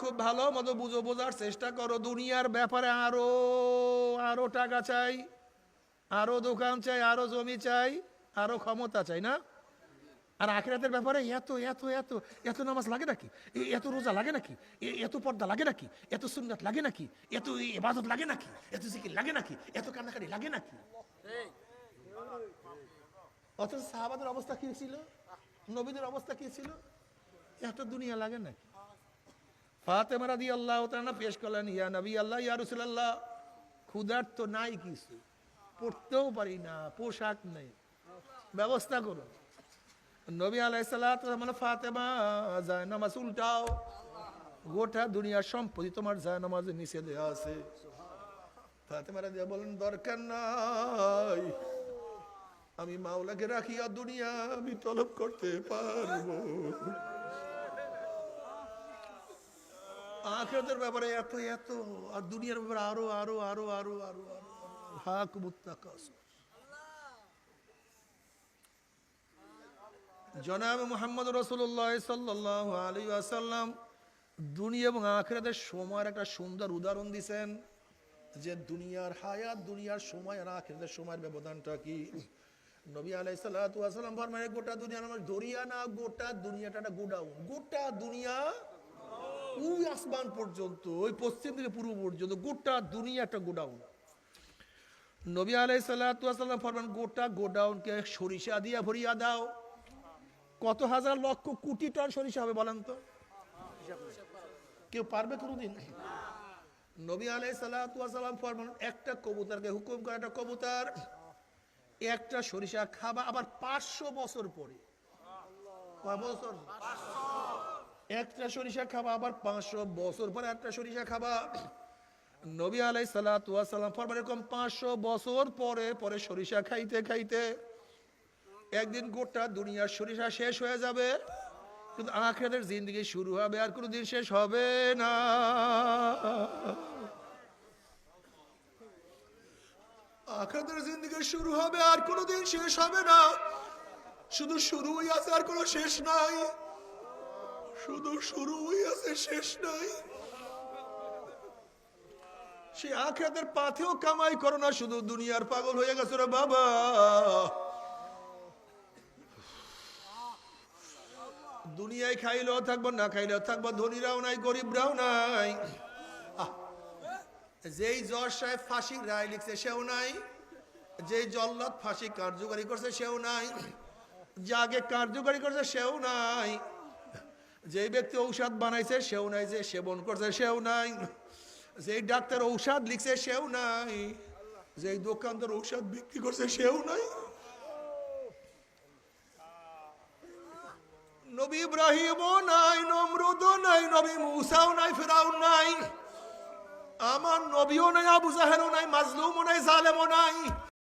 খুব ভালো মতো বুঝো, বোঝার চেষ্টা করো। দুনিয়ার ব্যাপারে আরও আরও টাকা চাই, আরও দোকান চাই, আরও জমি চাই, আরও ক্ষমতা চাই, না? আর আখেরাতের ব্যাপারে এত এত এত এত নামাজ লাগে নাকি? এত রোজা লাগে নাকি? এত পর্দা লাগে নাকি? এত সুন্নাত লাগে নাকি? এত ইবাদত লাগে নাকি? এত জিকির লাগে নাকি? এত কান্নাকাটি লাগে নাকি? অথচ সাহাবাদের অবস্থা কি ছিল? নবীদের অবস্থা কি ছিল? এত দুনিয়া লাগে নাকি? ফাতেমা রাদি আল্লাহ তাআলা পেশ করলেন, ইয়া নবী আল্লাহ, ইয়া ক্ষুধার তো নাই কিছু। পড়তেও পারি না, পোশাক নেই। ব্যবস্থা করুন নবী আলাইসাল্লাত মানে ফাতেমা যায় নামাজ উল্টাও। গোটা দুনিয়ার সম্পত্তি তোমার যায় নামাজের নিচে দেওয়া আছে। ফাতেমা রাদিয়া বলেন, দরকার নাই। আমি মাওলাকে রাখিয়া দুনিয়া আমি তলব করতে পারব। আখেরাতের ব্যাপারে এত এত, আর দুনিয়ার ব্যাপারে আরও আরও আরও আরও আরও আরও হাক মুত্তাকাস। জনাব মোহাম্মদ রসুল্লাহ সাল্লাহ আলী আসাল্লাম দুনিয়া এবং আখেরাতের সময়ের একটা সুন্দর উদাহরণ দিছেন যে দুনিয়ার হায়াত, দুনিয়ার সময় আর আখেরাতের সময়ের ব্যবধানটা কি? নবী আলাইসাল্লাম ফরমায় গোটা দুনিয়া আমার দরিয়া না, গোটা দুনিয়াটা একটা গোডাউন। গোটা দুনিয়া ওই আসমান পর্যন্ত, ওই পশ্চিম থেকে পূর্ব পর্যন্ত গোটা দুনিয়া একটা গোডাউন। নবী আলাই সাল্লাম ফরমান, গোটা গোডাউনকে সরিষা দিয়া ভরিয়া দাও। কত হাজার লক্ষ কোটি টন সরিষা হবে বলেন তো? কেউ পারবে কোনোদিন? নবী আলাই সাল্লাম ফরমান, একটা কবুতরকে হুকুম করে, একটা কবুতার, একটা সরিষা খাবা আবার পাঁচশো বছর পরে। কয় বছর? একটা সরিষা খাবা, আবার পাঁচশো বছর পরে একটা সরিষা খাবা। নবী আলাই সাল্লাম ফরমান এরকম পাঁচশো বছর পরে পরে সরিষা খাইতে খাইতে একদিন গোটা দুনিয়ার সরিষা শেষ হয়ে যাবে, কিন্তু আখেরাতের জিন্দগি শুরু হবে আর কোনোদিন শেষ হবে না। আখেরাতের জিন্দগি শুরু হবে আর কোনোদিন শেষ হবে না। শুধু শুরুই আছে আর কোনো শেষ নাই। শুধু শুরু আছে, শেষ নাই। সে আখেরাতের পাথেও কামাই করো না, শুধু দুনিয়ার পাগল হয়ে গেছে রে বাবা। দুনিয়ায় খাইলেও থাকব, না খাইলেও থাকব, ধনীরাও নাই, গরিবরাও নাই। যেই জজ সাহেব ফাঁসির রায় লিখছে, সেও নাই। যেই জল্লাদ ফাঁসি কার্যকারী করছে, সেও নাই। যে আগে কার্যকারী করছে, সেও নাই। যেই ব্যক্তি ঔষধ বানাইছে, সেও নাই যে সেবন করছে, সেও নাই। যেই ডাক্তার ঔষধ লিখছে, সেও নাই। যেই দোকানদার ঔষধ বিক্রি করছে, সেও নাই। নবী নাই, নমরুদও নাই, নবী মুসাও নাই ফেরাও নাই। আমার নবীও নাই, আবু জাহেরও নাই, মাজলুমও নাই, জালেমও নাই।